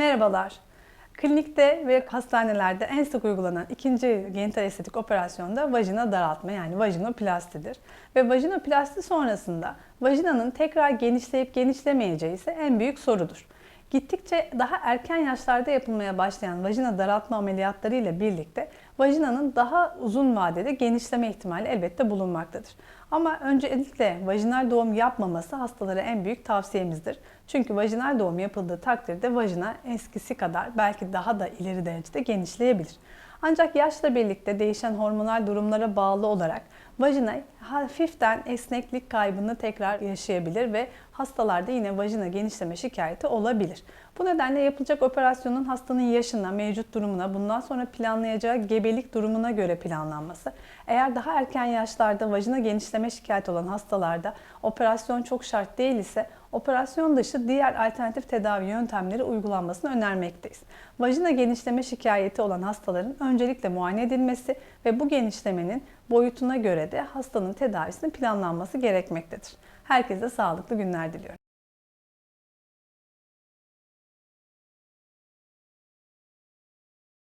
Merhabalar. Klinikte ve hastanelerde en sık uygulanan ikinci genital estetik operasyonu da vajina daraltma yani vajinoplastidir. Ve vajinoplasti sonrasında vajinanın tekrar genişleyip genişlemeyeceği ise en büyük sorudur. Gittikçe daha erken yaşlarda yapılmaya başlayan vajina daraltma ameliyatları ile birlikte vajinanın daha uzun vadede genişleme ihtimali elbette bulunmaktadır. Ama öncelikle vajinal doğum yapmaması hastalara en büyük tavsiyemizdir. Çünkü vajinal doğum yapıldığı takdirde vajina eskisi kadar belki daha da ileri derecede genişleyebilir. Ancak yaşla birlikte değişen hormonal durumlara bağlı olarak vajina hafiften esneklik kaybını tekrar yaşayabilir ve hastalarda yine vajina genişleme şikayeti olabilir. Bu nedenle yapılacak operasyonun hastanın yaşına, mevcut durumuna, bundan sonra planlayacağı gebelik durumuna göre planlanması. Eğer daha erken yaşlarda vajina genişleme şikayeti olan hastalarda operasyon çok şart değil ise operasyon dışı diğer alternatif tedavi yöntemleri uygulanmasını önermekteyiz. Vajina genişleme şikayeti olan hastaların öncelikle muayene edilmesi ve bu genişlemenin boyutuna göre de hastanın tedavisinin planlanması gerekmektedir. Herkese sağlıklı günler diliyorum.